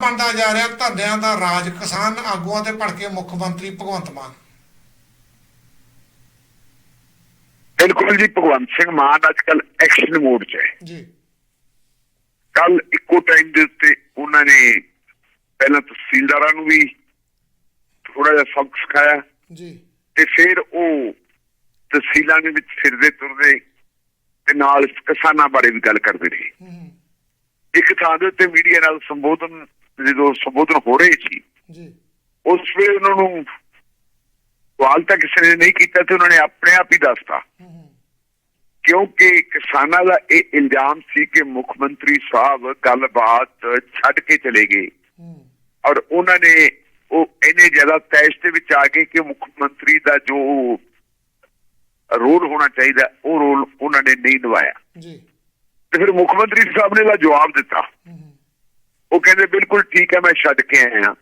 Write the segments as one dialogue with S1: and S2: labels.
S1: ਬਣਦਾ ਜਾ ਰਿਹਾ ਧੰਦਿਆਂ ਦਾ ਰਾਜ ਕਿਸਾਨ ਆਗੂਆਂ ਤੇ ਭੜਕੇ ਮੁੱਖ ਮੰਤਰੀ ਭਗਵੰਤ ਮਾਨ।
S2: ਬਿਲਕੁਲ ਜੀ ਭਗਵੰਤ ਸਿੰਘ ਮਾਨ ਅੱਜ ਕੱਲ ਐਕਸ਼ਨ ਮੋਡ 'ਚ ਹੈ।
S1: ਜੀ।
S2: ਕੱਲ ਇੱਕੋ ਟਾਈਮ ਦੇ ਉੱਤੇ ਉਹਨਾਂ ਨੇ ਪਹਿਲਾਂ ਤਹਿਸੀਲਦਾਰਾਂ ਨੂੰ ਵੀ ਥੋੜਾ ਜਿਹਾ ਸਬਕ ਸਿਖਾਇਆ।
S1: ਜੀ।
S2: ਤੇ ਫਿਰ ਉਹ ਤਹਿਸੀਲਾਂ ਦੇ ਵਿੱਚ ਫਿਰਦੇ ਤੁਰਦੇ ਤੇ ਨਾਲ ਕਿਸਾਨਾਂ ਬਾਰੇ ਵੀ ਗੱਲ ਕਰਦੇ ਰਹੇ। ਇੱਕ ਥਾਂ ਦੇ ਉੱਤੇ ਮੀਡੀਆ ਨਾਲ ਸੰਬੋਧਨ ਜਦੋਂ ਸੰਬੋਧਨ ਹੋ ਰਹੇ ਸੀ
S1: ਜੀ।
S2: ਉਸ ਵੇਲੇ ਉਹਨਾਂ ਨੂੰ ਸਵਾਲ ਤਾਂ ਕਿਸੇ ਨੇ ਨਹੀਂ ਕੀਤਾ ਤੇ ਉਹਨਾਂ ਨੇ ਆਪਣੇ ਆਪ ਹੀ ਦੱਸਤਾ। ਕਿਉਂਕਿ ਕਿਸਾਨਾਂ ਦਾ ਇਹ ਇਲਜ਼ਾਮ ਸੀ ਕਿ ਮੁੱਖ ਮੰਤਰੀ ਸਾਹਿਬ ਗੱਲਬਾਤ ਛੱਡ ਕੇ ਚਲੇ ਗਏ। ਔਰ ਉਹਨਾਂ ਨੇ ਉਹ ਇੰਨੇ ਜ਼ਿਆਦਾ ਤੈਸ਼ ਦੇ ਵਿੱਚ ਆ ਗਏ ਕਿ ਮੁੱਖ ਮੰਤਰੀ ਦਾ ਜੋ ਰੋਲ ਹੋਣਾ ਚਾਹੀਦਾ ਉਹ ਰੋਲ ਉਹਨਾਂ ਨੇ ਨਹੀਂ ਨਿਭਾਇਆ।
S1: ਜੀ।
S2: ਤੇ ਫਿਰ ਮੁੱਖ ਮੰਤਰੀ ਸਾਹਿਬ ਨੇ ਦਾ ਜਵਾਬ ਦਿੱਤਾ। ਉਹ ਕਹਿੰਦੇ ਬਿਲਕੁਲ ਠੀਕ ਹੈ ਮੈਂ ਛੱਡ ਕੇ ਆਇਆ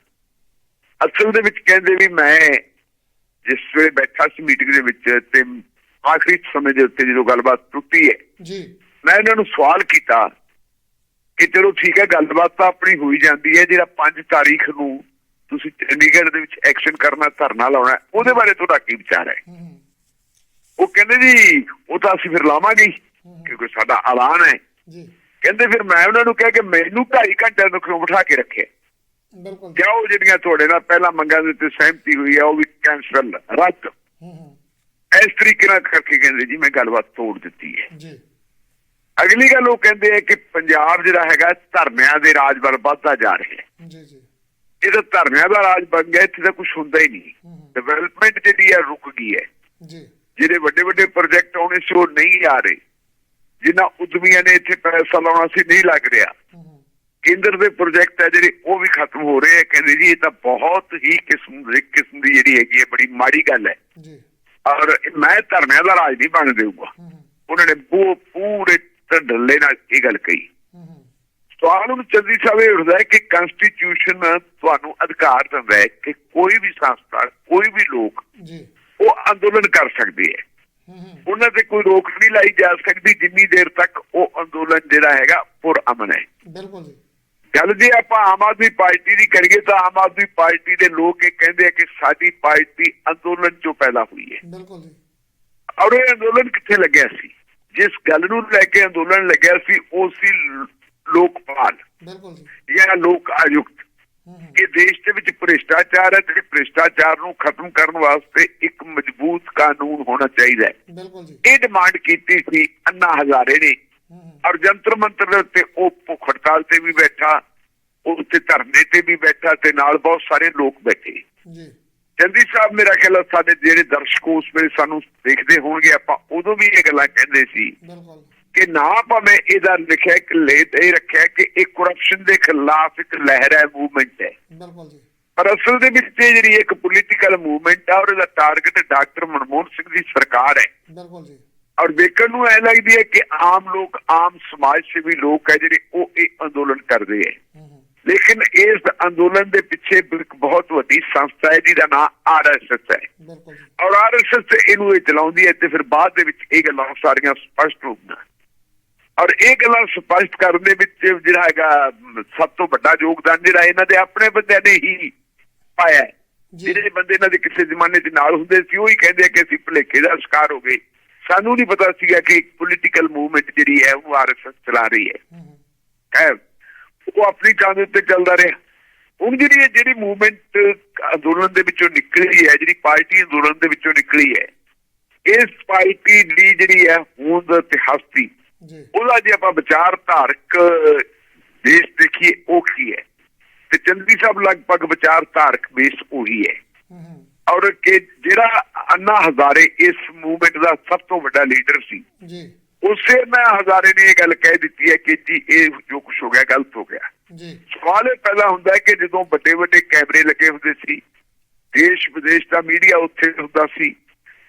S2: ਅਸਲ ਦੇ ਵਿੱਚ ਕਹਿੰਦੇ ਵੀ ਮੈਂ ਜਿਸ ਵੇਲੇ ਬੈਠਾ ਸੀ ਮੀਟਿੰਗ ਦੇ ਵਿੱਚ ਤੇ ਆਖਰੀ ਸਮੇਂ ਦੇ ਉੱਤੇ ਜਦੋਂ ਗੱਲਬਾਤ ਟੁੱਟੀ ਹੈ
S1: ਜੀ।
S2: ਮੈਂ ਇਹਨਾਂ ਨੂੰ ਸਵਾਲ ਕੀਤਾ ਕਿ ਚਲੋ ਠੀਕ ਹੈ ਗੱਲਬਾਤ ਤਾਂ ਆਪਣੀ ਹੋਈ ਜਾਂਦੀ ਹੈ ਜਿਹੜਾ 5 ਤਾਰੀਖ ਨੂੰ ਤੁਸੀਂ ਚੰਡੀਗੜ੍ਹ ਦੇ ਵਿੱਚ ਐਕਸ਼ਨ ਕਰਨਾ ਧਰਨਾ ਲਾਉਣਾ ਉਹਦੇ ਬਾਰੇ ਤੁਹਾਡਾ ਕੀ ਵਿਚਾਰ ਹੈ? ਉਹ ਕਹਿੰਦੇ ਜੀ ਉਹ ਤਾਂ ਅਸੀਂ ਫਿਰ ਲਾਵਾਂਗੇ ਕਿਉਂਕਿ ਸਾਡਾ ਐਲਾਨ ਹੈ।
S1: ਜੀ।
S2: ਕਹਿੰਦੇ ਫਿਰ ਮੈਂ ਉਹਨਾਂ ਨੂੰ ਕਿਹਾ ਕਿ ਮੈਨੂੰ 2.5 ਘੰਟੇ ਨੂੰ ਕਿਉਂ ਬਿਠਾ ਕੇ ਰੱਖਿਆ?
S1: ਬਿਲਕੁਲ।
S2: ਕਿਆ ਉਹ ਜਿਹੜੀਆਂ ਤੁਹਾਡੇ ਨਾਲ ਪਹਿਲਾਂ ਮੰਗਾਂ ਦੇ ਉੱਤੇ ਸਹਿਮਤੀ ਹੋਈ ਹੈ ਉਹ ਵੀ ਕੈਂਸਲ ਰੱਦ। ਇਸ ਤਰੀਕੇ ਨਾਲ ਕਰਕੇ ਕਹਿੰਦੇ ਜੀ ਮੈਂ ਗੱਲਬਾਤ ਤੋੜ ਦਿੱਤੀ ਹੈ।
S1: ਜੀ।
S2: ਅਗਲੀ ਗੱਲ ਉਹ ਕਹਿੰਦੇ ਆ ਕਿ ਪੰਜਾਬ ਜਿਹੜਾ ਹੈਗਾ ਧਰਨਿਆਂ ਦੇ ਰਾਜ ਵੱਲ ਵੱਧਦਾ ਜਾ ਰਿਹਾ ਹੈ।
S1: ਜੀ ਜੀ।
S2: ਇਹ ਤਾਂ ਧਰਨਿਆਂ ਦਾ ਰਾਜ ਬਣ ਗਿਆ ਇੱਥੇ ਤਾਂ ਕੁਝ ਹੁੰਦਾ ਹੀ ਨਹੀਂ। ਡਿਵੈਲਪਮੈਂਟ ਜਿਹੜੀ ਹੈ ਰੁਕ ਗਈ ਹੈ।
S1: ਜੀ।
S2: ਜਿਹੜੇ ਵੱਡੇ ਵੱਡੇ ਪ੍ਰੋਜੈਕਟ ਆਉਣੇ ਸੀ ਉਹ ਨਹੀਂ ਆ ਰਹੇ। ਜਿਨ੍ਹਾਂ ਉਦਮੀਆਂ ਨੇ ਇੱਥੇ ਪੈਸਾ ਲਾਉਣਾ ਸੀ ਨਹੀਂ ਲੱਗ ਰਿਹਾ।
S1: ਹੂੰ ਹੂੰ,
S2: ਕੇਂਦਰ ਦੇ ਪ੍ਰੋਜੈਕਟ ਹੈ ਜਿਹੜੇ ਉਹ ਵੀ ਖਤਮ ਹੋ ਰਹੇ ਆ। ਕਹਿੰਦੇ ਜੀ ਇਹ ਤਾਂ ਬਹੁਤ ਹੀ ਕਿਸਮ ਦੀ ਕਿਸਮ ਦੀ ਜਿਹੜੀ ਹੈਗੀ ਹੈ ਬੜੀ ਮਾੜੀ ਗੱਲ ਹੈ।
S1: ਜੀ।
S2: ਔਰ ਮੈਂ ਧਰਨਿਆਂ ਦਾ ਰਾਜ ਨਹੀਂ ਬਣ ਦੇਊਗਾ।
S1: ਹੂੰ ਹੂੰ,
S2: ਉਹਨਾਂ ਨੇ ਪੂਰੇ ਢੱਲੇ ਨਾਲ ਇਹ ਗੱਲ ਕਹੀ।
S1: ਹੂੰ ਹੂੰ,
S2: ਸਵਾਲ ਨੂੰ ਚੰਦੀ ਸਾਹਿਬ ਇਹ ਉੱਠਦਾ ਹੈ ਕਿ ਕਨਸਟੀਟਿਊਸ਼ਨ ਤੁਹਾਨੂੰ ਅਧਿਕਾਰ ਦਿੰਦਾ ਹੈ ਕਿ ਕੋਈ ਵੀ ਸੰਸਥਾ ਕੋਈ ਵੀ ਲੋਕ
S1: ਜੀ।
S2: ਉਹ ਅੰਦੋਲਨ ਕਰ ਸਕਦੇ ਹੈ
S1: ਹੂੰ ਹੂੰ,
S2: ਉਹਨਾਂ ਤੇ ਕੋਈ ਰੋਕ ਨਹੀਂ ਲਾਈ ਜਾ ਸਕਦੀ ਜਿੰਨੀ ਦੇਰ ਤੱਕ ਉਹ ਅੰਦੋਲਨ ਜਿਹੜਾ ਹੈਗਾ ਪੁਰ ਅਮਨ ਹੈ।
S1: ਬਿਲਕੁਲ ਜੀ।
S2: ਗੱਲ ਜੇ ਆਪਾਂ ਆਮ ਆਦਮੀ ਪਾਰਟੀ ਦੀ ਕਰੀਏ ਤਾਂ ਆਮ ਆਦਮੀ ਪਾਰਟੀ ਦੇ ਲੋਕ ਇਹ ਕਹਿੰਦੇ ਆ ਕਿ ਸਾਡੀ ਪਾਰਟੀ ਅੰਦੋਲਨ ਚੋਂ ਪੈਦਾ ਹੋਈ ਹੈ।
S1: ਬਿਲਕੁਲ ਜੀ।
S2: ਔਰ ਇਹ ਅੰਦੋਲਨ ਕਿੱਥੇ ਲੱਗਿਆ ਸੀ? ਜਿਸ ਗੱਲ ਨੂੰ ਲੈ ਕੇ ਅੰਦੋਲਨ ਲੱਗਿਆ ਸੀ ਉਹ ਸੀ ਲੋਕਪਾਲ
S1: ਬਿਲਕੁਲ ਜੀ।
S2: ਜਾਂ ਲੋਕ ਆਯੁਕਤ। ਇਹ ਦੇਸ਼ ਦੇ ਵਿੱਚ ਭ੍ਰਿਸ਼ਟਾਚਾਰ ਹੈ ਤੇ ਭ੍ਰਿਸ਼ਟਾਚਾਰ ਨੂੰ ਖਤਮ ਕਰਨ ਵਾਸਤੇ ਇੱਕ ਮਜ਼ਬੂਤ ਕਾਨੂੰਨ ਹੋਣਾ ਚਾਹੀਦਾ ਹੈ।
S1: ਬਿਲਕੁਲ ਜੀ।
S2: ਇਹ ਡਿਮਾਂਡ ਕੀਤੀ ਸੀ ਅੰਨਾ ਹਜ਼ਾਰੇ ਨੇ। ਔਰ ਜੰਤਰ ਮੰਤਰ ਦੇ ਉੱਤੇ ਉਹ ਭੁੱਖ ਹੜਤਾਲ ਤੇ ਵੀ ਬੈਠਾ ਉਹ ਉੱਤੇ ਧਰਨੇ ਤੇ ਵੀ ਬੈਠਾ ਤੇ ਨਾਲ ਬਹੁਤ ਸਾਰੇ ਲੋਕ ਬੈਠੇ।
S1: ਜੀ।
S2: ਚੰਦੀ ਸਾਹਿਬ ਮੇਰਾ ਖਿਆਲ ਸਾਡੇ ਜਿਹੜੇ ਦਰਸ਼ਕ ਉਸ ਵੇਲੇ ਸਾਨੂੰ ਦੇਖਦੇ ਹੋਣਗੇ ਆਪਾਂ ਉਦੋਂ ਵੀ ਇਹ ਗੱਲਾਂ ਕਹਿੰਦੇ ਸੀ।
S1: ਬਿਲਕੁਲ।
S2: ਕਿ ਨਾ ਭਾਵੇਂ ਇਹਦਾ ਲਿਖਿਆ ਇੱਕ ਲੇਟ ਇਹ ਰੱਖਿਆ ਕਿ ਇਹ ਕਰਪਸ਼ਨ ਦੇ ਖਿਲਾਫ ਇੱਕ ਲਹਿਰ ਹੈ ਮੂਵਮੈਂਟ ਹੈ।
S1: ਬਿਲਕੁਲ ਜੀ।
S2: ਪਰ ਅਸਲ ਦੇ ਵਿੱਚ ਇਹ ਜਿਹੜੀ ਇੱਕ ਪੋਲੀਟੀਕਲ ਮੂਵਮੈਂਟ ਹੈ ਔਰ ਇਹਦਾ ਟਾਰਗੇਟ ਡਾਕਟਰ ਮਨਮੋਹਨ ਸਿੰਘ ਦੀ ਸਰਕਾਰ ਹੈ।
S1: ਬਿਲਕੁਲ ਜੀ।
S2: ਔਰ ਵੇਖਣ ਨੂੰ ਐ ਲੱਗਦੀ ਹੈ ਕਿ ਆਮ ਲੋਕ ਆਮ ਸਮਾਜ ਸੇਵੀ ਲੋਕ ਹੈ ਜਿਹੜੇ ਉਹ ਇਹ ਅੰਦੋਲਨ ਕਰਦੇ ਹੈ।
S1: ਹੂੰ ਹੂੰ,
S2: ਲੇਕਿਨ ਇਸ ਅੰਦੋਲਨ ਦੇ ਪਿੱਛੇ ਇੱਕ ਬਹੁਤ ਵੱਡੀ ਸੰਸਥਾ ਹੈ ਜਿਹਦਾ ਨਾਮ ਆਰਐਸਐਸ ਹੈ। ਔਰ ਆਰਐਸਐਸ ਇਹਨੂੰ ਇਹ ਚਲਾਉਂਦੀ ਹੈ ਤੇ ਫਿਰ ਬਾਅਦ ਦੇ ਵਿੱਚ ਇਹ ਗੱਲਾਂ ਸਾਰੀਆਂ ਸਪਸ਼ਟ ਹੋਣਗੀਆਂ ਔਰ ਇਹ ਗੱਲਾਂ ਸਪਸ਼ਟ ਕਰਨ ਦੇ ਵਿੱਚ ਜਿਹੜਾ ਹੈਗਾ ਸਭ ਤੋਂ ਵੱਡਾ ਯੋਗਦਾਨ ਜਿਹੜਾ ਇਹਨਾਂ ਦੇ ਆਪਣੇ ਬੰਦਿਆਂ ਨੇ ਹੀ ਪਾਇਆ ਜਿਹੜੇ ਬੰਦੇ ਇਹਨਾਂ ਦੇ ਕਿਸੇ ਜ਼ਮਾਨੇ 'ਚ ਨਾਲ ਹੁੰਦੇ ਸੀ ਉਹ ਹੀ ਕਹਿੰਦੇ ਆ ਕਿ ਅਸੀਂ ਭੁਲੇਖੇ ਦਾ ਸ਼ਿਕਾਰ ਹੋ ਗਏ। ਸਾਨੂੰ ਨਹੀਂ ਪਤਾ ਸੀਗਾ ਕਿ ਇੱਕ ਪੋਲੀਟੀਕਲ ਮੂਵਮੈਂਟ ਜਿਹੜੀ ਹੈ ਉਹ ਆਰਐਸਐਸ ਚਲਾ ਰਹੀ ਹੈ।
S1: ਹੂੰ ਹੂੰ,
S2: ਹੈ ਉਹ ਆਪਣੀ ਥਾਂ ਦੇ ਉੱਤੇ ਚੱਲਦਾ ਰਿਹਾ। ਹੁਣ ਜਿਹੜੀ ਇਹ ਜਿਹੜੀ ਮੂਵਮੈਂਟ ਅੰਦੋਲਨ ਦੇ ਵਿੱਚੋਂ ਨਿਕਲੀ ਹੈ ਜਿਹੜੀ ਪਾਰਟੀ ਅੰਦੋਲਨ ਦੇ ਵਿੱਚੋਂ ਨਿਕਲੀ ਹੈ ਇਸ ਪਾਰਟੀ ਦੀ ਜਿਹੜੀ ਹੈ ਹੋਂਦ ਇਤਿਹਾਸ ਦੀ
S1: ਜੀ।
S2: ਉਹਦਾ ਜੇ ਆਪਾਂ ਵਿਚਾਰ ਧਾਰਕ ਦੇਸ਼ ਦੇਖੀਏ ਉਹ ਕੀ ਹੈ? ਤੇ ਚੰਦੀ ਸਾਹਿਬ ਲਗਭਗ ਵਿਚਾਰ ਧਾਰਕ ਬੇਸ ਉਹੀ ਹੈ। ਔਰ ਕਿ ਜਿਹੜਾ ਅੰਨਾ ਹਜ਼ਾਰੇ ਇਸ ਮੂਵਮੈਂਟ ਦਾ ਸਭ ਤੋਂ ਵੱਡਾ ਲੀਡਰ ਸੀ
S1: ਜੀ।
S2: ਉਸੇ ਮੈਂ ਹਜ਼ਾਰੇ ਨੇ ਇਹ ਗੱਲ ਕਹਿ ਦਿੱਤੀ ਹੈ ਕਿ ਜੀ ਇਹ ਜੋ ਕੁਝ ਹੋ ਗਿਆ ਗਲਤ ਹੋ ਗਿਆ।
S1: ਜੀ।
S2: ਸਵਾਲ ਇਹ ਪੈਦਾ ਹੁੰਦਾ ਹੈ ਕਿ ਜਦੋਂ ਵੱਡੇ ਵੱਡੇ ਕੈਮਰੇ ਲੱਗੇ ਹੁੰਦੇ ਸੀ ਦੇਸ਼ ਵਿਦੇਸ਼ ਦਾ ਮੀਡੀਆ ਉੱਥੇ ਹੁੰਦਾ ਸੀ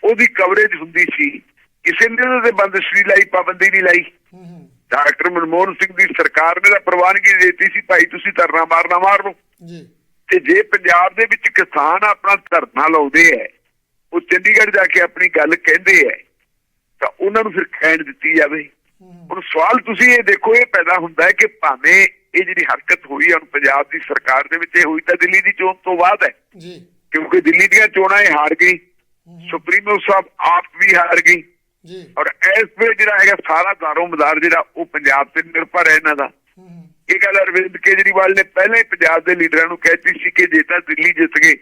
S2: ਉਹਦੀ ਕਵਰੇਜ ਹੁੰਦੀ ਸੀ ਕਿਸੇ ਨੇ ਉਹਦੇ ਬੰਦਸ਼ੀ ਲਾਈ ਪਾਬੰਦੀ ਨਹੀਂ ਲਾਈ। ਡਾਕਟਰ ਮਨਮੋਹਨ ਸਿੰਘ ਦੀ ਸਰਕਾਰ ਨੇ ਤਾਂ ਪ੍ਰਵਾਨਗੀ ਦਿੱਤੀ ਸੀ ਭਾਈ ਤੁਸੀਂ ਧਰਨਾ ਮਾਰਨਾ ਮਾਰ। ਲਓ
S1: ਜੀ।
S2: ਤੇ ਜੇ ਪੰਜਾਬ ਦੇ ਵਿੱਚ ਕਿਸਾਨ ਆਪਣਾ ਧਰਨਾ ਲਾਉਂਦੇ ਐ ਉਹ ਚੰਡੀਗੜ੍ਹ ਜਾ ਕੇ ਆਪਣੀ ਗੱਲ ਕਹਿੰਦੇ ਐ ਤਾਂ ਉਹਨਾਂ ਨੂੰ ਫਿਰ ਖੈਣ ਦਿੱਤੀ ਜਾਵੇ। ਹੁਣ ਸਵਾਲ ਤੁਸੀਂ ਇਹ ਦੇਖੋ ਇਹ ਪੈਦਾ ਹੁੰਦਾ ਹੈ ਕਿ ਭਾਵੇਂ ਇਹ ਜਿਹੜੀ ਹਰਕਤ ਹੋਈ ਹੁਣ ਪੰਜਾਬ ਦੀ ਸਰਕਾਰ ਦੇ ਵਿੱਚ ਇਹ ਹੋਈ ਤਾਂ ਦਿੱਲੀ ਦੀ ਚੋਣ ਤੋਂ ਬਾਅਦ ਹੈ
S1: ਜੀ।
S2: ਕਿਉਂਕਿ ਦਿੱਲੀ ਦੀਆਂ ਚੋਣਾਂ ਇਹ ਹਾਰ ਗਈ। ਸੁਪਰੀਮੋ ਸਾਹਿਬ ਆਪ ਵੀ ਹਾਰ ਗਈ।
S1: ਜੀ।
S2: ਔਰ ਇਸ ਵੇਲੇ ਜਿਹੜਾ ਹੈਗਾ ਸਾਰਾ ਦਾਰੋ ਮਦਾਰ ਜਿਹੜਾ ਉਹ ਪੰਜਾਬ ਤੇ ਨਿਰਭਰ ਹੈ ਇਹਨਾਂ ਦਾ। ਇਹ ਗੱਲ ਅਰਵਿੰਦ ਕੇਜਰੀਵਾਲ ਨੇ ਪਹਿਲਾਂ ਹੀ ਪੰਜਾਬ ਦੇ ਲੀਡਰਾਂ ਨੂੰ ਕਹਿਤੀ ਸੀ ਕਿ ਜੇ ਤਾਂ ਦਿੱਲੀ ਜਿੱਤ ਗਏ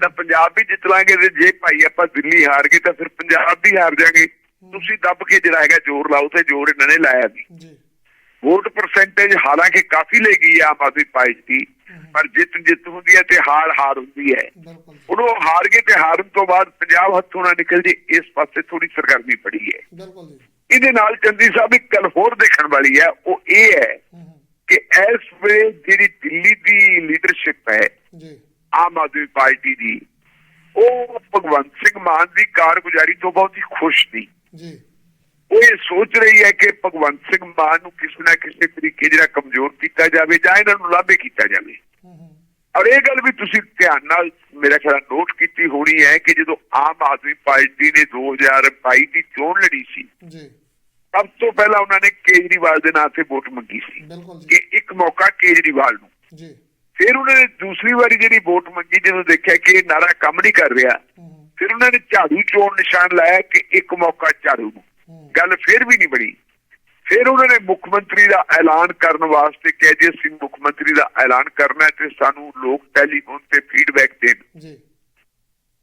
S2: ਤਾਂ ਪੰਜਾਬ ਵੀ ਜਿੱਤ ਲਾਂਗੇ ਤੇ ਜੇ ਭਾਈ ਆਪਾਂ ਦਿੱਲੀ ਹਾਰ ਗਏ ਤਾਂ ਫਿਰ ਪੰਜਾਬ ਵੀ ਹਾਰ ਜਾਾਂਗੇ। ਤੁਸੀਂ ਦੱਬ ਕੇ ਜਿਹੜਾ ਹੈਗਾ ਜ਼ੋਰ ਲਾਓ ਤੇ ਜ਼ੋਰ ਇਹਨਾਂ ਨੇ ਲਾਇਆ
S1: ਜੀ।
S2: ਵੋਟ ਪਰਸੈਂਟੇਜ ਹਾਲਾਂਕਿ ਕਾਫੀ ਲੈ ਗਈ ਆ ਆਮ ਆਦਮੀ ਪਾਰਟੀ। ਪਰ ਜਿੱਤ ਜਿੱਤ ਹੁੰਦੀ ਹੈ ਤੇ ਹਾਰ ਹਾਰ ਹੁੰਦੀ ਹੈ। ਉਹਨੂੰ ਹਾਰ ਗਏ ਤੇ ਹਾਰਨ ਤੋਂ ਬਾਅਦ ਪੰਜਾਬ ਹੱਥੋਂ ਨਾ ਨਿਕਲ ਜੇ ਇਸ ਪਾਸੇ ਥੋੜੀ ਸਰਗਰਮੀ ਪੜੀ ਹੈ।
S1: ਬਿਲਕੁਲ
S2: ਇਹਦੇ ਨਾਲ ਚੰਦੀ ਸਾਹਿਬ ਇੱਕ ਗੱਲ ਹੋਰ ਦੇਖਣ ਵਾਲੀ ਹੈ ਉਹ ਇਹ ਹੈ ਕਿ ਇਸ ਵੇਲੇ ਜਿਹੜੀ ਦਿੱਲੀ ਦੀ ਲੀਡਰਸ਼ਿਪ ਹੈ
S1: ਜੀ।
S2: ਆਮ ਆਦਮੀ ਪਾਰਟੀ ਦੀ ਉਹ ਭਗਵੰਤ ਸਿੰਘ ਮਾਨ ਦੀ ਕਾਰਗੁਜ਼ਾਰੀ ਤੋਂ ਬਹੁਤ ਹੀ ਖੁਸ਼ ਨਹੀਂ।
S1: ਜੀ।
S2: ਉਹ ਇਹ ਸੋਚ ਰਹੀ ਹੈ ਕਿ ਭਗਵੰਤ ਸਿੰਘ ਮਾਨ ਨੂੰ ਕਿਸੇ ਨਾ ਕਿਸੇ ਤਰੀਕੇ ਜਿਹੜਾ ਕਮਜ਼ੋਰ ਕੀਤਾ ਜਾਵੇ ਜਾਂ ਇਹਨਾਂ ਨੂੰ ਲਾਭੇ ਕੀਤਾ ਜਾਵੇ। ਔਰ ਇਹ ਗੱਲ ਵੀ ਤੁਸੀਂ ਧਿਆਨ ਨਾਲ ਮੇਰਾ ਖਿਆਲ ਨੋਟ ਕੀਤੀ ਹੋਣੀ ਹੈ ਕਿ ਜਦੋਂ ਆਮ ਆਦਮੀ ਪਾਰਟੀ ਨੇ 2022 ਦੀ ਚੋਣ ਲੜੀ ਸੀ
S1: ਜੀ।
S2: ਸਭ ਤੋਂ ਪਹਿਲਾਂ ਉਹਨਾਂ ਨੇ ਕੇਜਰੀਵਾਲ ਦੇ ਨਾਂ ਤੇ ਵੋਟ ਮੰਗੀ ਸੀ ਕਿ ਇੱਕ ਮੌਕਾ ਕੇਜਰੀਵਾਲ ਨੂੰ।
S1: ਜੀ।
S2: ਫਿਰ ਉਹਨਾਂ ਨੇ ਦੂਸਰੀ ਵਾਰੀ ਜਿਹੜੀ ਵੋਟ ਮੰਗੀ ਜਦੋਂ ਦੇਖਿਆ ਕਿ ਇਹ ਨਾਰਾ ਕੰਮ ਨਹੀਂ ਕਰ ਰਿਹਾ ਫਿਰ ਉਹਨਾਂ ਨੇ ਝਾੜੂ ਚੋਣ ਨਿਸ਼ਾਨ ਲਾਇਆ ਕਿ ਇੱਕ ਮੌਕਾ ਝਾੜੂ ਨੂੰ। ਗੱਲ ਫਿਰ ਵੀ ਨਹੀਂ ਬਣੀ। ਫਿਰ ਉਹਨਾਂ ਨੇ ਮੁੱਖ ਮੰਤਰੀ ਦਾ ਐਲਾਨ ਕਰਨ ਵਾਸਤੇ ਕਿਹਾ ਜੀ ਅਸੀਂ ਮੁੱਖ ਮੰਤਰੀ ਦਾ ਐਲਾਨ ਕਰਨਾ ਹੈ ਤੇ ਸਾਨੂੰ ਲੋਕ ਟੈਲੀਫੋਨ ਤੇ ਫੀਡਬੈਕ ਦੇਣ।
S1: ਜੀ।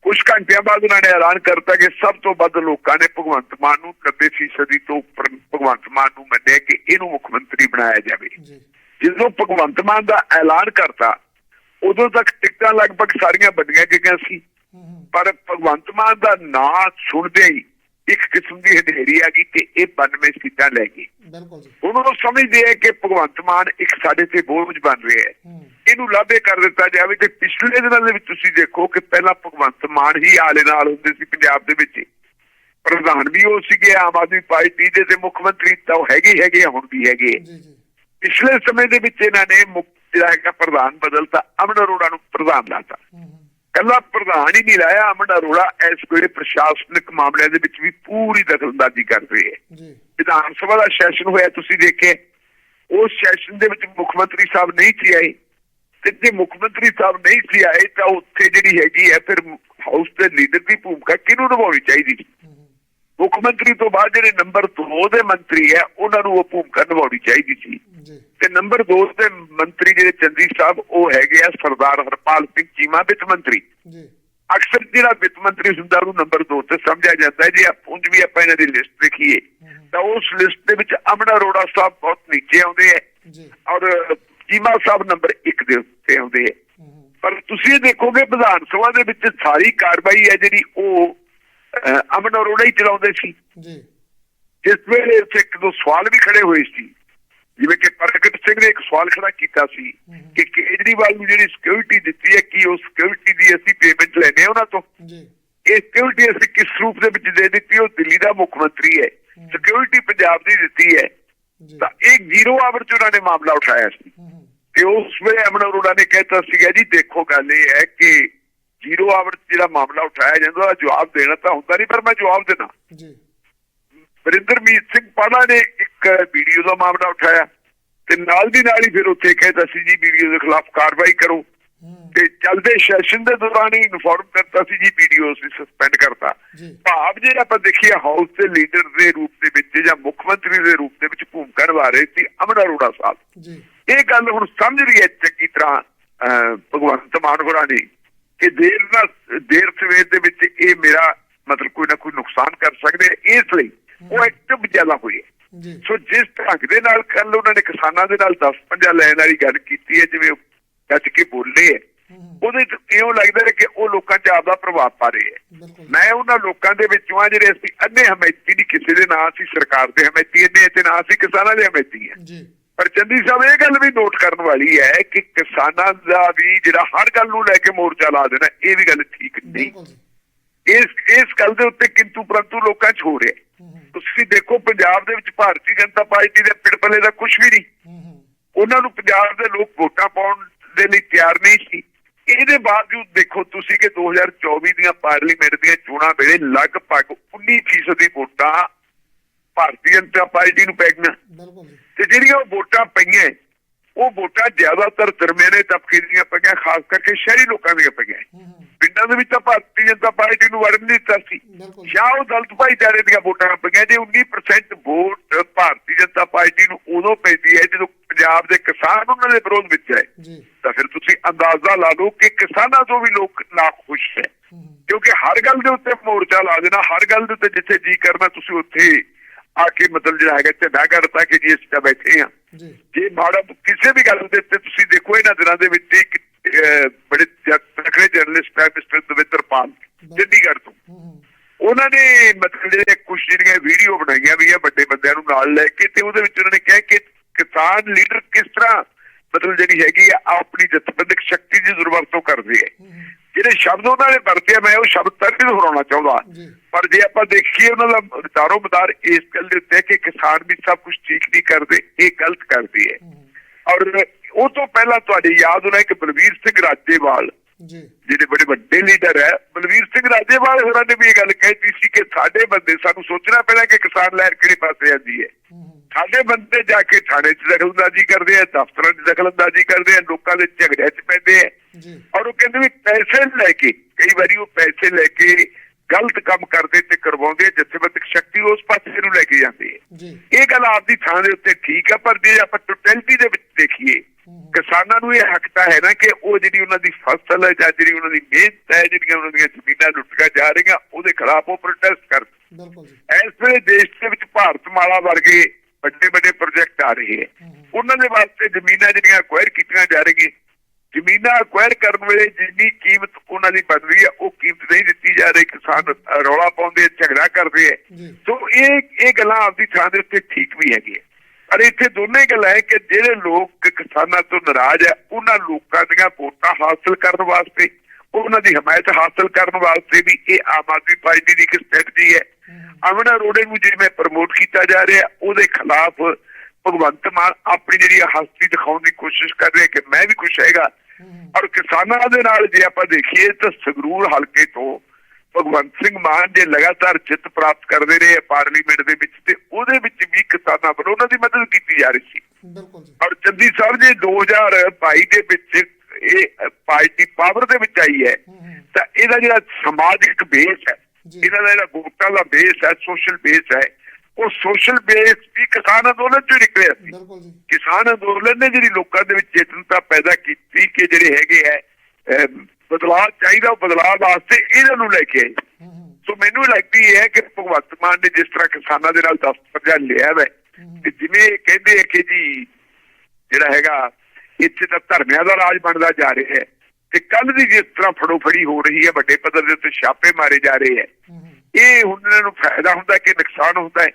S2: ਕੁਝ ਘੰਟਿਆਂ ਬਾਅਦ ਉਹਨਾਂ ਨੇ ਐਲਾਨ ਕਰਤਾ ਕਿ ਸਭ ਤੋਂ ਵੱਧ ਲੋਕਾਂ ਨੇ ਭਗਵੰਤ ਮਾਨ ਨੂੰ 90% ਤੋਂ ਉੱਪਰ ਭਗਵੰਤ ਮਾਨ ਨੂੰ ਮੰਨਿਆ ਕਿ ਇਹਨੂੰ ਮੁੱਖ ਮੰਤਰੀ ਬਣਾਇਆ ਜਾਵੇ।
S1: ਜੀ।
S2: ਜਦੋਂ ਭਗਵੰਤ ਮਾਨ ਦਾ ਐਲਾਨ ਕਰਤਾ ਉਦੋਂ ਤੱਕ ਟਿਕਟਾਂ ਲਗਭਗ ਸਾਰੀਆਂ ਵੱਡੀਆਂ ਗਈਆਂ ਸੀ। ਪਰ ਭਗਵੰਤ ਮਾਨ ਦਾ ਨਾਂ ਸੁਣਦੇ ਹੀ ਇੱਕ ਕਿਸਮ ਦੀ ਹਨੇਰੀ ਆ ਗਈ ਤੇ ਇਹ 92 ਸੀਟਾਂ ਲੈ ਗਏ।
S1: ਬਿਲਕੁਲ ਜੀ।
S2: ਉਹਨਾਂ ਸਮਝਦੇ ਆ ਕਿ ਭਗਵੰਤ ਮਾਨ ਇੱਕ ਸਾਡੇ ਤੇ ਬੋਝ ਬਣ ਰਿਹਾ
S1: ਹੈ।
S2: ਇਹਨੂੰ ਲਾਭੇ ਕਰ ਦਿੱਤਾ ਜਾਵੇ ਤੇ ਪਿਛਲੇ ਦਿਨਾਂ ਦੇ ਵਿੱਚ ਤੁਸੀਂ ਦੇਖੋ ਕਿ ਪਹਿਲਾਂ ਭਗਵੰਤ ਮਾਨ ਹੀ ਆਲੇ ਨਾਲ ਹੁੰਦੇ ਸੀ ਪੰਜਾਬ ਦੇ ਵਿੱਚ। ਪ੍ਰਧਾਨ ਵੀ ਉਹ ਸੀਗੇ ਆਮ ਆਦਮੀ ਪਾਰਟੀ ਦੇ ਤੇ ਮੁੱਖ ਮੰਤਰੀ ਤਾਂ ਉਹ ਹੈਗੇ ਹੈਗੇ ਹੁਣ ਵੀ ਹੈਗੇ ਆ।
S1: ਜੀ ਜੀ।
S2: ਪਿਛਲੇ ਸਮੇਂ ਦੇ ਵਿੱਚ ਇਹਨਾਂ ਨੇ ਮੁੱਖ ਜਿਹੜਾ ਹੈਗਾ ਪ੍ਰਧਾਨ ਬਦਲਤਾ ਅਮਨ ਅਰੋੜਾ ਨੂੰ ਪ੍ਰਧਾਨ ਲਾਤਾ। ਕੱਲਾ ਪ੍ਰਧਾਨ ਹੀ ਨਹੀਂ ਲਾਇਆ ਅਮਨ ਅਰੋੜਾ ਇਸ ਵੇਲੇ ਪ੍ਰਸ਼ਾਸਨਿਕ ਮਾਮਲਿਆਂ ਦੇ ਵਿੱਚ ਵੀ ਪੂਰੀ ਦਖਲਅੰਦਾਜ਼ੀ ਕਰ ਰਹੀ ਹੈ।
S1: ਜੀ।
S2: ਵਿਧਾਨ ਸਭਾ ਦਾ ਸੈਸ਼ਨ ਹੋਇਆ ਤੁਸੀਂ ਦੇਖੇ ਉਸ ਸੈਸ਼ਨ ਦੇ ਵਿੱਚ ਮੁੱਖ ਮੰਤਰੀ ਸਾਹਿਬ ਨਹੀਂ ਸੀ ਆਏ। ਤੇ ਜੇ ਮੁੱਖ ਮੰਤਰੀ ਸਾਹਿਬ ਨਹੀਂ ਸੀ ਆਏ ਤਾਂ ਉੱਥੇ ਜਿਹੜੀ ਹੈਗੀ ਹੈ ਫਿਰ ਹਾਊਸ ਦੇ ਲੀਡਰ ਦੀ ਭੂਮਿਕਾ ਕਿਹਨੂੰ ਨਿਭਾਉਣੀ ਚਾਹੀਦੀ? ਸੀ ਮੁੱਖ ਮੰਤਰੀ ਤੋਂ ਬਾਅਦ ਜਿਹੜੇ ਨੰਬਰ 2 ਦੇ ਮੰਤਰੀ ਹੈ ਉਹਨਾਂ ਨੂੰ ਉਹ ਭੂਮਿਕਾ ਨਿਭਾਉਣੀ ਚਾਹੀਦੀ ਸੀ। ਤੇ ਨੰਬਰ 2 ਦੇ ਮੰਤਰੀ ਜਿਹੜੇ ਚੰਦੀ ਸਾਹਿਬ ਉਹ ਹੈਗੇ ਆ ਸਰਦਾਰ ਹਰਪਾਲ ਸਿੰਘ ਚੀਮਾ ਵਿੱਤ ਮੰਤਰੀ।
S1: ਜੀ।
S2: ਅਕਸਰ ਜਿਹੜਾ ਵਿੱਤ ਮੰਤਰੀ ਹੁੰਦਾ ਉਹਨੂੰ ਨੰਬਰ 2 ਤੇ ਸਮਝਿਆ ਜਾਂਦਾ ਹੈ। ਜੇ ਆਪ ਵੀ ਆਪਾਂ ਇਹਨਾਂ ਦੀ ਲਿਸਟ ਦੇਖੀਏ ਤਾਂ ਉਸ ਲਿਸਟ ਦੇ ਵਿੱਚ ਅਮਨ ਅਰੋੜਾ ਸਾਹਿਬ ਬਹੁਤ ਨੀਚੇ ਆਉਂਦੇ ਹੈ
S1: ਜੀ।
S2: ਔਰ ਚੀਮਾ ਸਾਹਿਬ ਨੰਬਰ 1 ਦੇ ਉੱਤੇ ਆਉਂਦੇ ਹੂੰ। ਪਰ ਤੁਸੀਂ ਇਹ ਦੇਖੋਗੇ ਵਿਧਾਨ ਸਭਾ ਦੇ ਵਿੱਚ ਸਾਰੀ ਕਾਰਵਾਈ ਹੈ ਜਿਹੜੀ ਉਹ ਅਮਨ ਅਰੋੜਾ ਹੀ ਚਲਾਉਂਦੇ ਸੀ।
S1: ਜੀ।
S2: ਜਿਸ ਵੇਲੇ ਇੱਕ ਦੋ ਸਵਾਲ ਵੀ ਖੜੇ ਹੋਏ ਸੀ। ਜਿਵੇਂ ਕਿ ਪ੍ਰਗਟ ਸਿੰਘ ਨੇ ਇੱਕ ਸਵਾਲ ਖੜਾ ਕੀਤਾ ਸੀ ਕਿ ਕੇਜਰੀਵਾਲ ਨੂੰ ਜਿਹੜੀ ਸਿਕਿਉਰਿਟੀ ਦਿੱਤੀ ਹੈ ਕਿ ਉਸ ਸਿਕਿਉਰਿਟੀ ਦੀ ਅਸੀਂ ਪੇਮੈਂਟ ਲੈਨੇ ਉਹਨਾਂ ਤੋਂ?
S1: ਜੀ।
S2: ਇਹ ਸਿਕਿਉਰਿਟੀ ਅਸੀਂ ਕਿਸ ਰੂਪ ਦੇ ਵਿੱਚ ਦੇ ਦਿੱਤੀ? ਉਹ ਦਿੱਲੀ ਦਾ ਮੁੱਖ ਮੰਤਰੀ ਹੈ। ਸਿਕਿਉਰਿਟੀ ਪੰਜਾਬ ਦੀ ਦਿੱਤੀ ਹੈ। ਤਾਂ ਇਹ ਜ਼ੀਰੋ ਆਵਰ ਚ ਉਹਨਾਂ ਨੇ ਮਾਮਲਾ ਉਠਾਇਆ ਸੀ। ਤੇ ਉਸ ਵੇਲੇ ਅਮਨ ਅਰੋੜਾ ਨੇ ਕਹਿਤਾ ਸੀਗਾ ਜੀ ਦੇਖੋ ਗੱਲ ਇਹ ਹੈ ਕਿ ਜ਼ੀਰੋ ਆਵਰ ਜਿਹੜਾ ਮਾਮਲਾ ਉਠਾਇਆ ਜਾਂਦਾ ਉਹਦਾ ਜਵਾਬ ਦੇਣਾ ਤਾਂ ਹੁੰਦਾ ਨਹੀਂ ਪਰ ਮੈਂ ਜਵਾਬ ਦੇਣਾ
S1: ਜੀ।
S2: ਵਰਿੰਦਰਮੀਤ ਸਿੰਘ ਪਾਲਾ ਨੇ ਇੱਕ ਵੀਡੀਓ ਦਾ ਮਾਮਲਾ ਉਠਾਇਆ ਤੇ ਨਾਲ ਦੀ ਨਾਲ ਹੀ ਫਿਰ ਉੱਥੇ ਕਹਿਤਾ ਸੀ ਜੀ ਵੀਡੀਓ ਦੇ ਖਿਲਾਫ ਕਾਰਵਾਈ ਕਰੋ। ਤੇ ਚੱਲਦੇ ਸੈਸ਼ਨ ਦੇ ਦੌਰਾਨ ਹੀ ਇਨਫੋਰਮ ਕਰਤਾ ਸੀ ਜੀ ਵੀਡੀਓ ਸੀ ਸਸਪੈਂਡ ਕਰਤਾ। ਭਾਵ ਜੇ ਆਪਾਂ ਦੇਖੀਏ ਹਾਊਸ ਦੇ ਲੀਡਰ ਦੇ ਰੂਪ ਦੇ ਵਿੱਚ ਜਾਂ ਮੁੱਖ ਮੰਤਰੀ ਦੇ ਰੂਪ ਦੇ ਵਿੱਚ ਭੂਮਿਕਾ ਨਿਭਾ ਰਹੇ ਸੀ ਅਮਨ ਅਰੋੜਾ ਸਾਹਿਬ।
S1: ਜੀ।
S2: ਇਹ ਗੱਲ ਹੁਣ ਸਮਝ ਰਹੀ ਹੈ ਚੰਗੀ ਤਰ੍ਹਾਂ ਭਗਵੰਤ ਮਾਨ ਹੋਰਾਂ ਨੇ ਕਿ ਦੇਰ ਨਾਲ ਦੇਰ ਸਵੇਰ ਦੇ ਵਿੱਚ ਇਹ ਮੇਰਾ ਮਤਲਬ ਕੋਈ ਨਾ ਕੋਈ ਨੁਕਸਾਨ ਕਰ ਸਕਦੇ। ਇਸ ਲਈ ਉਹ ਐਕਟਿਵ ਜ਼ਿਆਦਾ ਹੋਈ ਹੈ। ਸੋ ਜਿਸ ਢੰਗ ਦੇ ਨਾਲ ਕੱਲ ਉਹਨਾਂ ਨੇ ਕਿਸਾਨਾਂ ਦੇ ਨਾਲ 10 ਪੰਜਾ ਲੈਣ ਵਾਲੀ ਗੱਲ ਕੀਤੀ ਹੈ ਜਿਵੇਂ ਗੱਜ ਕੇ ਬੋਲੇ ਹੈ ਉਹਦੇ ਇਉਂ ਲੱਗਦਾ ਹੈ ਕਿ ਉਹ ਲੋਕਾਂ 'ਚ ਆਪਦਾ ਪ੍ਰਭਾਵ ਪਾ ਰਹੇ ਹੈ। ਮੈਂ ਉਹਨਾਂ ਲੋਕਾਂ ਦੇ ਵਿੱਚੋਂ ਆ ਜਿਹੜੇ ਅਸੀਂ ਅੰਨੇ ਹਮੈਤੀ ਨਹੀਂ ਕਿਸੇ ਦੇ ਨਾਂ ਅਸੀਂ ਸਰਕਾਰ ਦੇ ਹਮੈਤੀ ਇੰਨੇ ਤੇ ਨਾ ਅਸੀਂ ਕਿਸਾਨਾਂ ਦੇ ਹਮੈਤੀ ਹੈ।
S1: ਜੀ।
S2: ਪਰ ਚੰਦੀ ਸਾਹਿਬ ਇਹ ਗੱਲ ਵੀ ਨੋਟ ਕਰਨ ਵਾਲੀ ਹੈ ਕਿ ਕਿਸਾਨਾਂ ਦਾ ਵੀ ਜਿਹੜਾ ਹਰ ਗੱਲ ਨੂੰ ਲੈ ਕੇ ਮੋਰਚਾ ਲਾ ਦੇਣਾ ਇਹ ਵੀ ਗੱਲ ਠੀਕ ਨਹੀਂ। ਇਸ ਇਸ ਗੱਲ ਦੇ ਉੱਤੇ ਕਿੰਤੂ ਪਰੰਤੂ ਲੋਕਾਂ 'ਚ ਹੋ ਰਿਹਾ। ਤੁਸੀਂ ਦੇਖੋ ਪੰਜਾਬ ਦੇ ਵਿੱਚ ਭਾਰਤੀ ਜਨਤਾ ਪਾਰਟੀ ਦੇ ਪਿੜਪਲੇ ਦਾ ਕੁਝ ਵੀ ਨਹੀਂ। ਉਹਨਾਂ ਨੂੰ ਪੰਜਾਬ ਦੇ ਲੋਕ ਵੋਟਾਂ ਪਾਉਣ ਦੇ ਲਈ ਤਿਆਰ ਨਹੀਂ ਸੀ। ਇਹਦੇ ਬਾਵਜੂਦ ਦੇਖੋ ਤੁਸੀਂ ਕਿ 2024 ਦੀਆਂ ਪਾਰਲੀਮੈਂਟ ਦੀਆਂ ਚੋਣਾਂ ਵੇਲੇ ਲਗਭਗ 19% ਦੀ ਵੋਟਾਂ ਭਾਰਤੀ ਜਨਤਾ ਪਾਰਟੀ ਨੂੰ ਪੈ ਗਈਆਂ।
S1: ਬਿਲਕੁਲ
S2: ਤੇ ਜਿਹੜੀਆਂ ਉਹ ਵੋਟਾਂ ਪਈਆਂ ਉਹ ਵੋਟਾਂ ਜ਼ਿਆਦਾਤਰ ਦਰਮਿਆਨੇ ਤਬਕੇ ਦੀਆਂ ਪਈਆਂ ਖਾਸ ਕਰਕੇ ਸ਼ਹਿਰੀ ਲੋਕਾਂ ਦੀਆਂ ਪਈਆਂ। ਪਿੰਡਾਂ ਦੇ ਵਿੱਚ ਤਾਂ ਭਾਰਤੀ ਜਨਤਾ ਪਾਰਟੀ ਨੂੰ ਵੜਨ ਨਹੀਂ ਦਿੱਤਾ ਸੀ। ਜਾਂ। ਉਹ ਦਲਿਤ ਭਾਈਚਾਰੇ ਦੀਆਂ ਵੋਟਾਂ ਪਈਆਂ ਜੇ 19% ਵੋਟ ਭਾਰਤੀ ਜਨਤਾ ਪਾਰਟੀ ਨੂੰ ਉਦੋਂ ਪੈਂਦੀ ਹੈ ਜਦੋਂ ਪੰਜਾਬ ਦੇ ਕਿਸਾਨ ਉਹਨਾਂ ਦੇ ਵਿਰੋਧ ਵਿੱਚ ਹੈ। ਤਾਂ ਫਿਰ ਤੁਸੀਂ ਅੰਦਾਜ਼ਾ ਲਾ ਲਓ ਕਿ ਕਿਸਾਨਾਂ ਤੋਂ ਵੀ ਲੋਕ ਨਾਖੁਸ਼ ਹੈ।
S1: ਹੂੰ ਹੂੰ।
S2: ਕਿਉਂਕਿ ਹਰ ਗੱਲ ਦੇ ਉੱਤੇ ਮੋਰਚਾ ਲਾ ਦੇਣਾ ਹਰ ਗੱਲ ਦੇ ਉੱਤੇ ਜਿੱਥੇ ਜੀ ਕਰਨਾ ਤੁਸੀਂ ਉੱਥੇ ਆ ਕੇ ਮਤਲਬ ਜਿਹੜਾ ਹੈਗਾ ਝੰਡਾ ਕਰਤਾ ਕਿ ਜੀ ਅਸੀਂ ਤਾਂ ਬੈਠੇ ਹਾਂ।
S1: ਜੀ।
S2: ਮਾੜਾ ਕਿਸੇ ਵੀ ਗੱਲ ਦੇ ਉੱਤੇ ਤੁਸੀਂ ਦੇਖੋ ਇਹਨਾਂ ਦਿਨਾਂ ਦੇ ਵਿੱਚ ਇੱਕ ਬੜੇ ਤਕੜੇ ਜਰਨਲਿਸਟ ਹੈ ਮਿਸਟਰ ਦਵਿੰਦਰ ਪਾਲ ਚੰਡੀਗੜ੍ਹ ਤੋਂ। ਉਹਨਾਂ ਨੇ ਮਤਲਬ ਜਿਹੜੇ ਕੁਝ ਜਿਹੜੀਆਂ ਵੀਡੀਓ ਬਣਾਈਆਂ ਵੀ ਆ ਵੱਡੇ ਬੰਦਿਆਂ ਨੂੰ ਨਾਲ ਲੈ ਕੇ ਤੇ ਉਹਦੇ ਵਿੱਚ ਉਹਨਾਂ ਨੇ ਕਿਹਾ ਕਿ ਕਿਸਾਨ ਲੀਡਰ ਕਿਸ ਤਰ੍ਹਾਂ ਮਤਲਬ ਜਿਹੜੀ ਹੈਗੀ ਆ ਆਪਣੀ ਜਥੇਬੰਦਕ ਸ਼ਕਤੀ ਦੀ ਦੁਰਵਰਤੋਂ ਕਰਦੇ ਹੂੰ। ਜਿਹੜੇ ਸ਼ਬਦ ਉਹਨਾਂ ਨੇ ਵਰਤੇ ਮੈਂ ਉਹ ਸ਼ਬਦ ਤਾਂ ਨਹੀਂ ਦੁਹਰਾਉਣਾ ਚਾਹੁੰਦਾ। ਪਰ ਜੇ ਆਪਾਂ ਦੇਖੀਏ ਉਹਨਾਂ ਦਾ ਦਾਰੋ ਮਦਾਰ ਇਸ ਗੱਲ ਦੇ ਉੱਤੇ ਕਿ ਕਿਸਾਨ ਵੀ ਸਭ ਕੁਝ ਠੀਕ ਨਹੀਂ ਕਰਦੇ ਇਹ ਗਲਤ ਕਰਦੇ ਹੈ। ਔਰ ਉਹ ਤੋਂ ਪਹਿਲਾਂ ਤੁਹਾਡੇ ਯਾਦ ਹੋਣਾ ਕਿ ਬਲਵੀਰ ਸਿੰਘ ਰਾਜੇਵਾਲ
S1: ਜੀ।
S2: ਜਿਹੜੇ ਬੜੇ ਵੱਡੇ ਲੀਡਰ ਹੈ। ਬਲਵੀਰ ਸਿੰਘ ਰਾਜੇਵਾਲ ਹੋਰਾਂ ਨੇ ਵੀ ਇਹ ਗੱਲ ਕਹਿਤੀ ਸੀ ਕਿ ਸਾਡੇ ਬੰਦੇ ਸਾਨੂੰ ਸੋਚਣਾ ਪੈਣਾ ਕਿ ਕਿਸਾਨ ਲਹਿਰ ਕਿਹੜੇ ਪਾਸੇ ਆਂਦੀ ਹੂੰ
S1: ਹੂੰ।
S2: ਸਾਡੇ ਬੰਦੇ ਜਾ ਕੇ ਥਾਣੇ 'ਚ ਦਖਲਅੰਦਾਜ਼ੀ ਕਰਦੇ ਆ ਦਫ਼ਤਰਾਂ 'ਚ ਦਖਲਅੰਦਾਜ਼ੀ ਕਰਦੇ ਆ ਲੋਕਾਂ ਦੇ ਝਗੜਿਆਂ 'ਚ ਪੈਂਦੇ ਆ। ਔਰ ਉਹ ਕਹਿੰਦੇ ਵੀ ਪੈਸੇ ਲੈ ਕੇ ਕਈ ਵਾਰੀ ਉਹ ਪੈਸੇ ਲੈ ਕੇ ਗਲਤ ਕੰਮ ਕਰਦੇ ਤੇ ਕਰਵਾਉਂਦੇ ਜਥੇਬੰਦਕ ਸ਼ਕਤੀ ਉਸ ਪਾਸੇ ਨੂੰ ਲੈ ਕੇ ਜਾਂਦੇ ਹੈ। ਇਹ ਗੱਲ ਆਪਦੀ ਥਾਂ ਦੇ ਉੱਤੇ ਠੀਕ ਆ ਪਰ ਜੇ ਆਪਾਂ ਟੋਟੈਲਿਟੀ ਦੇ ਵਿੱਚ ਦੇਖੀਏ ਕਿਸਾਨਾਂ ਨੂੰ ਇਹ ਹੱਕ ਤਾਂ ਹੈ ਨਾ ਕਿ ਉਹ ਜਿਹੜੀ ਉਹਨਾਂ ਦੀ ਫਸਲ ਹੈ ਜਾਂ ਜਿਹੜੀ ਉਹਨਾਂ ਦੀ ਮਿਹਨਤ ਹੈ ਜਿਹੜੀਆਂ ਉਹਨਾਂ ਦੀਆਂ ਜ਼ਮੀਨਾਂ ਲੁੱਟੀਆਂ ਜਾ ਰਹੀਆਂ ਉਹਦੇ ਖਿਲਾਫ ਉਹ ਪ੍ਰੋਟੈਸਟ ਕਰ
S1: ਬਿਲਕੁਲ ਜੀ।
S2: ਇਸ ਵੇਲੇ ਦੇਸ਼ ਦੇ ਵਿੱਚ ਭਾਰਤ ਮਾਲਾ ਵਰਗੇ ਵੱਡੇ ਵੱਡੇ ਪ੍ਰੋਜੈਕਟ ਆ ਰਹੇ ਹੈ।
S1: ਹੂੰ ਹੂੰ
S2: ਉਹਨਾਂ ਦੇ ਵਾਸਤੇ ਜ਼ਮੀਨਾਂ ਜਿਹੜੀਆਂ ਅਕਵਾਇਰ ਕੀਤੀਆਂ ਜਾ ਰਹੀਆਂ ਜ਼ਮੀਨਾਂ ਅਕਵਾਇਰ ਕਰਨ ਵੇਲੇ ਜਿੰਨੀ ਕੀਮਤ ਉਹਨਾਂ ਦੀ ਬਣ ਰਹੀ ਹੈ ਉਹ ਕੀਮਤ ਨਹੀਂ ਦਿੱਤੀ ਜਾ ਰਹੀ। ਕਿਸਾਨ ਰੌਲਾ ਪਾਉਂਦੇ ਝਗੜਾ ਕਰਦੇ
S1: ਜੀ।
S2: ਸੋ ਇਹ ਇਹ ਗੱਲਾਂ ਆਪਦੀ ਥਾਂ ਦੇ ਉੱਤੇ ਠੀਕ ਵੀ ਹੈਗੀਆਂ। ਪਰ ਇੱਥੇ ਦੋਨੇ ਗੱਲਾਂ ਹੈ ਕਿ ਜਿਹੜੇ ਲੋਕ ਕਿਸਾਨਾਂ ਤੋਂ ਨਾਰਾਜ਼ ਹੈ ਉਹਨਾਂ ਲੋਕਾਂ ਦੀਆਂ ਵੋਟਾਂ ਹਾਸਲ ਕਰਨ ਵਾਸਤੇ ਉਹਨਾਂ ਦੀ ਹਮਾਇਤ ਹਾਸਲ ਕਰਨ ਵਾਸਤੇ ਵੀ ਇਹ ਆਮ ਆਦਮੀ ਪਾਰਟੀ ਦੀ ਇੱਕ ਸਟ੍ਰੈਟਜੀ ਹੈ। ਅਮਨਾ ਰੋਡੇ ਨੂੰ ਜਿਵੇਂ ਪ੍ਰਮੋਟ ਕੀਤਾ ਜਾ ਰਿਹਾ ਉਹਦੇ ਖਿਲਾਫ ਭਗਵੰਤ ਮਾਨ ਆਪਣੀ ਜਿਹੜੀ ਹਸਤੀ ਦਿਖਾਉਣ ਦੀ ਕੋਸ਼ਿਸ਼ ਕਰ ਰਿਹਾ ਕਿ ਮੈਂ ਵੀ ਕੁਛ ਹੈਗਾ। ਔਰ ਕਿਸਾਨਾਂ ਦੇ ਨਾਲ ਜੇ ਆਪਾਂ ਦੇਖੀਏ ਤਾਂ ਸੰਗਰੂਰ ਹਲਕੇ ਤੋਂ ਭਗਵੰਤ ਸਿੰਘ ਮਾਨ ਜੇ ਲਗਾਤਾਰ ਜਿੱਤ ਪ੍ਰਾਪਤ ਕਰਦੇ ਰਹੇ ਪਾਰਲੀਮੈਂਟ ਦੇ ਵਿੱਚ ਤੇ ਉਹਦੇ ਵਿੱਚ ਵੀ ਕਿਸਾਨਾਂ ਵੱਲੋਂ ਉਹਨਾਂ ਦੀ ਮਦਦ ਕੀਤੀ ਜਾ ਰਹੀ ਸੀ।
S1: ਬਿਲਕੁਲ ਜੀ।
S2: ਔਰ ਚੰਦੀ ਸਾਹਿਬ ਜੀ 2022 ਦੇ ਵਿੱਚ ਇਹ ਪਾਰਟੀ ਪਾਵਰ ਦੇ ਵਿੱਚ ਆਈ ਹੈ। ਤਾਂ ਇਹਦਾ ਜਿਹੜਾ ਸਮਾਜਿਕ ਬੇਸ ਹੈ। ਇਹਨਾਂ ਦਾ ਜਿਹੜਾ ਵੋਟਾਂ ਦਾ ਬੇਸ ਹੈ ਸੋਸ਼ਲ ਬੇਸ ਹੈ ਉਹ ਸੋਸ਼ਲ ਬੇਸ ਵੀ ਕਿਸਾਨ ਅੰਦੋਲਨ ਚੋਂ ਨਿਕਲਿਆ ਸੀ। ਕਿਸਾਨ ਅੰਦੋਲਨ ਨੇ ਜਿਹੜੀ ਲੋਕਾਂ ਦੇ ਵਿੱਚ ਚੇਤਨਤਾ ਪੈਦਾ ਕੀਤੀ ਕਿ ਜਿਹੜੇ ਹੈਗੇ ਹੈ ਬਦਲਾਅ ਚਾਹੀਦਾ ਉਹ ਬਦਲਾਅ ਵਾਸਤੇ ਇਹਨਾਂ ਨੂੰ ਲੈ ਕੇ ਆਏ। ਸੋ ਮੈਨੂੰ ਲੱਗਦੀ ਹੈ ਕਿ ਭਗਵੰਤ ਮਾਨ ਨੇ ਜਿਸ ਤਰ੍ਹਾਂ ਕਿਸਾਨਾਂ ਦੇ ਨਾਲ ਦਸਤਖਤ ਜਿਹਾ ਲਿਆ ਵੈ
S1: ਹੂੰ।
S2: ਕਿ ਜਿਵੇਂ ਇਹ ਕਹਿੰਦੇ ਕਿ ਜੀ ਜਿਹੜਾ ਹੈਗਾ ਇੱਥੇ ਤਾਂ ਧਰਮਿਆਂ ਦਾ ਰਾਜ ਬਣਦਾ ਜਾ ਰਿਹਾ ਹੈ। ਤੇ ਕੱਲ ਦੀ ਜਿਸ ਤਰ੍ਹਾਂ ਫੜੋ ਫੜੀ ਹੋ ਰਹੀ ਹੈ ਵੱਡੇ ਪੱਧਰ ਦੇ ਉੱਤੇ ਛਾਪੇ ਮਾਰੇ ਜਾ ਰਹੇ ਹੈ ਇਹ ਹੁਣ ਨੂੰ ਫਾਇਦਾ ਹੁੰਦਾ ਕਿ ਨੁਕਸਾਨ ਹੁੰਦਾ ਹੈ?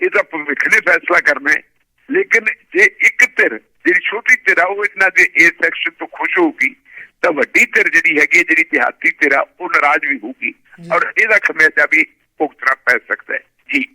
S2: ਇਹ ਤਾਂ ਭਵਿੱਖ ਨੇ ਫੈਸਲਾ ਕਰਨਾ ਹੈ। ਲੇਕਿਨ ਜੇ ਇੱਕ ਧਿਰ ਜਿਹੜੀ ਛੋਟੀ ਧਿਰ ਆ ਉਹ ਇਹਨਾਂ ਦੇ ਇਸ ਸੈਕਸ਼ਨ ਤੋਂ ਖੁਸ਼ ਹੋਊਗੀ ਤਾਂ ਵੱਡੀ ਧਿਰ ਜਿਹੜੀ ਹੈਗੀ ਜਿਹੜੀ ਦਿਹਾਤੀ ਧਿਰ ਆ ਉਹ ਨਾਰਾਜ਼ ਵੀ ਹੋਊਗੀ। ਔਰ ਇਹਦਾ ਖਮਿਆਜ਼ਾ ਵੀ ਭੁਗਤਣਾ ਪੈ ਸਕਦਾ ਹੈ। ਜੀ।